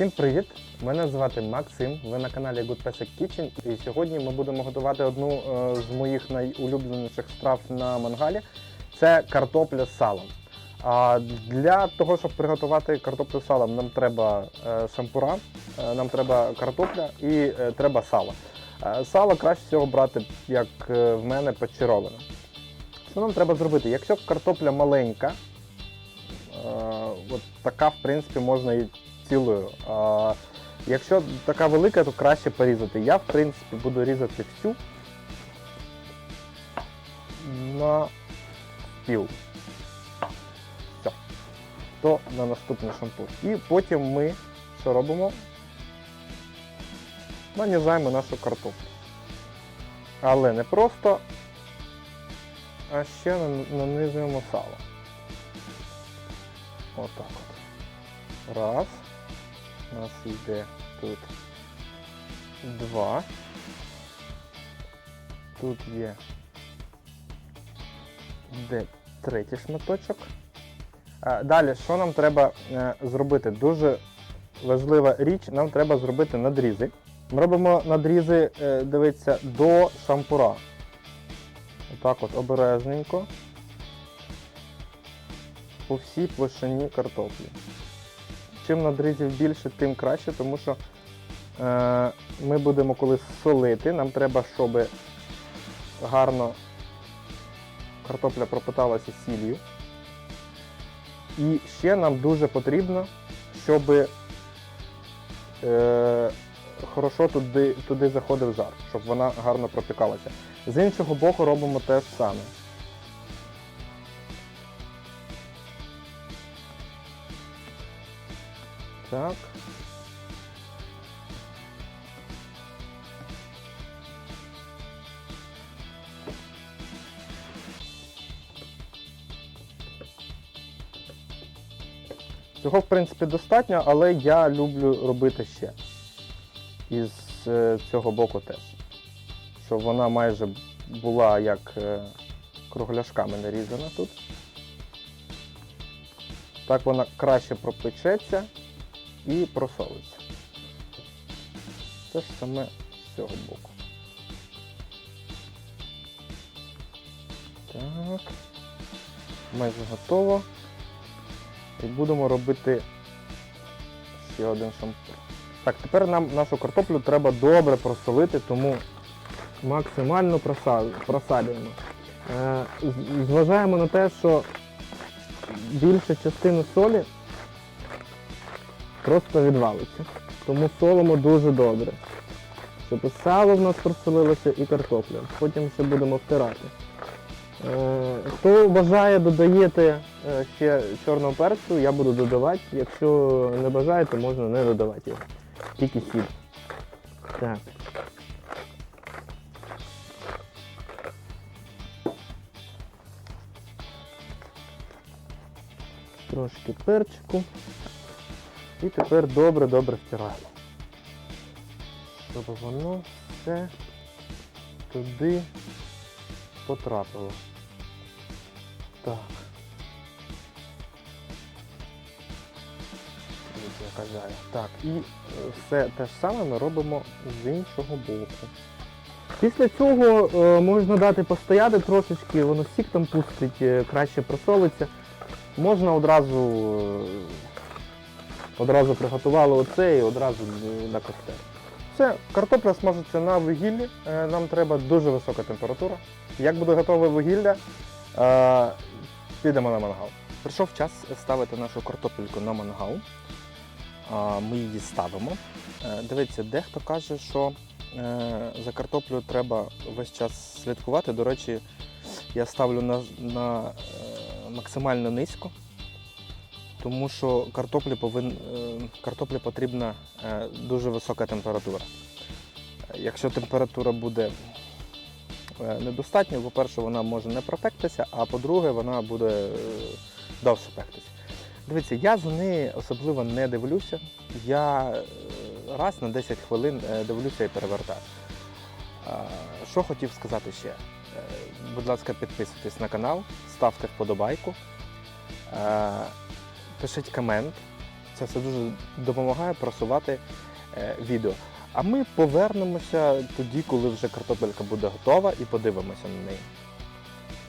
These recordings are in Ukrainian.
Всім привіт! Мене звати Максим. Ви на каналі Good Pesek Kitchen. І сьогодні ми будемо готувати одну е, з моїх найулюбленіших страв на мангалі. Це картопля з салом. А для того, щоб приготувати картоплю з салом, нам треба е, шампура, е, нам треба картопля і треба сало. Сало краще всього брати, як в мене, пачероване. Що нам треба зробити? Якщо картопля маленька, от така, в принципі, можна і цілою. А якщо така велика, то краще порізати. Я, в принципі, буду різати всю на пів. Все. То на наступний шампур. І потім ми що робимо? Нанізаємо нашу картоплю. Але не просто, а ще нанизуємо сало. Отак от. Раз. У нас йде тут два. Тут є де третій шматочок. Далі, що нам треба е, зробити? Дуже важлива річ, нам треба зробити надрізи. Ми робимо надрізи, е, дивіться, до шампура. Отак от обережненько. По всій площині картоплі. Чим надрізів більше, тим краще, тому що е, ми будемо коли солити, нам треба, щоб гарно картопля пропиталася сіллю. І ще нам дуже потрібно, щоб е, хорошо туди, туди заходив жар, щоб вона гарно пропікалася. З іншого боку робимо те ж саме. Так. Цього, в принципі, достатньо, але я люблю робити ще. І з е, цього боку теж. Щоб вона майже була як е, кругляшками нарізана тут. Так вона краще пропечеться і просолиться. Те ж саме з цього боку. Так. Майже готово. І будемо робити ще один шампур. Так, тепер нам нашу картоплю треба добре просолити, тому максимально просалюємо. Е, зважаємо на те, що більша частина солі просто відвалиться. Тому солимо дуже добре. Щоб сало в нас просолилося і картопля. Потім ще будемо втирати. Е, Хто бажає, додаєте е, ще чорного перцю, я буду додавати. Якщо не бажаєте, можна не додавати його. Тільки сіль. Так. Трошки перчику. І тепер добре-добре втираємо. Щоб воно все туди потрапило. Так. Так, і е, все те ж саме ми робимо з іншого боку. Після цього е, можна дати постояти трошечки, воно сік там пустить, е, краще просолиться. Можна одразу, одразу приготували оце і одразу на костер. Все, картопля смажиться на вугіллі. Е, Нам треба дуже висока температура. Як буде готове вугілля, е, підемо на мангал. Прийшов час ставити нашу картопельку на мангал. Ми її ставимо. Е, Дивіться, дехто каже, що за картоплю треба весь час слідкувати. До речі, я ставлю на, на максимально низько, тому що картоплі, повин, е, картоплі потрібна е, дуже висока температура. Якщо температура буде е, недостатньо, по-перше, вона може не пропектися, а по-друге, вона буде довше пектися. Дивіться, я за неї особливо не дивлюся. Я раз на 10 хвилин дивлюся і перевертаю. Що хотів сказати ще? Будь ласка, підписуйтесь на канал, ставте вподобайку, пишіть комент. Це все дуже допомагає просувати е, відео. А ми повернемося тоді, коли вже картопелька буде готова, і подивимося на неї.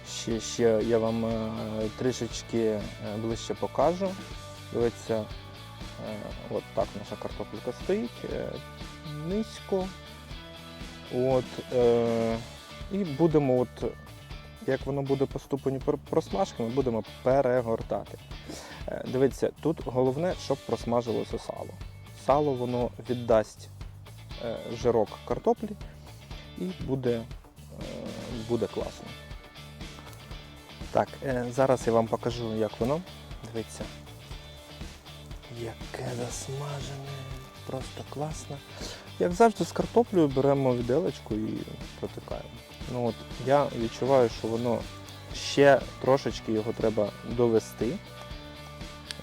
Ще, ще я вам е, трішечки е, ближче покажу. Дивіться, е, от так наша картопелька стоїть е, низько. От, е, і будемо, от, як воно буде по ступеню просмажки, ми будемо перегортати. Е, Дивіться, тут головне, щоб просмажилося сало. Сало воно віддасть е, жирок картоплі і буде, е, буде класно. Так, зараз я вам покажу, як воно. Дивіться. Яке засмажене, просто класно. Як завжди з картоплею беремо віделечку і протикаємо. Ну от я відчуваю, що воно ще трошечки його треба довести.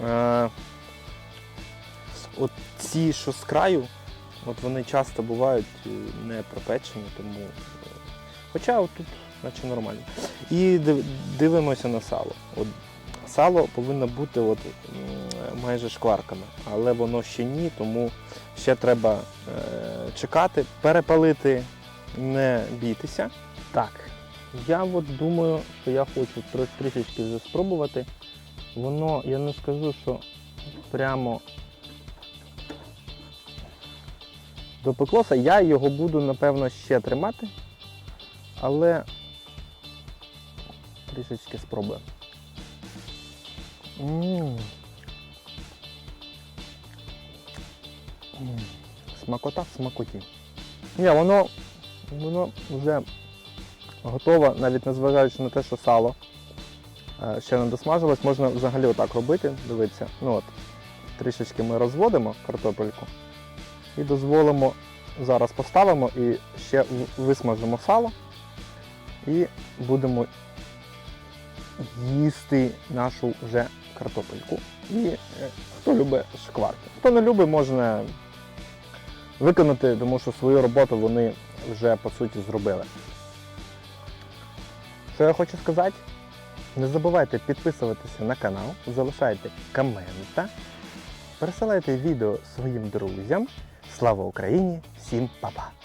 Е, от ці, що з краю, от вони часто бувають е, не пропечені, тому. е, Хоча от тут наче нормально. І дивимося на сало. От сало повинно бути от, майже шкварками, але воно ще ні, тому ще треба е, чекати, перепалити, не бійтеся. Так, я от думаю, що я хочу трішечки вже спробувати. Воно, я не скажу, що прямо допеклося. Я його буду, напевно, ще тримати, але трішечки спробую. Смакота в смакоті. Ні, воно, воно вже готове, навіть незважаючи на те, що сало ще не досмажилось, можна взагалі отак робити. Дивіться, ну от, трішечки ми розводимо картопельку і дозволимо, зараз поставимо і ще висмажимо сало і будемо їсти нашу вже картопельку. І е, хто любить шкварки. Хто не любить, можна виконати, тому що свою роботу вони вже по суті зробили. Що я хочу сказати? Не забувайте підписуватися на канал, залишайте комента, пересилайте відео своїм друзям. Слава Україні! Всім па-па!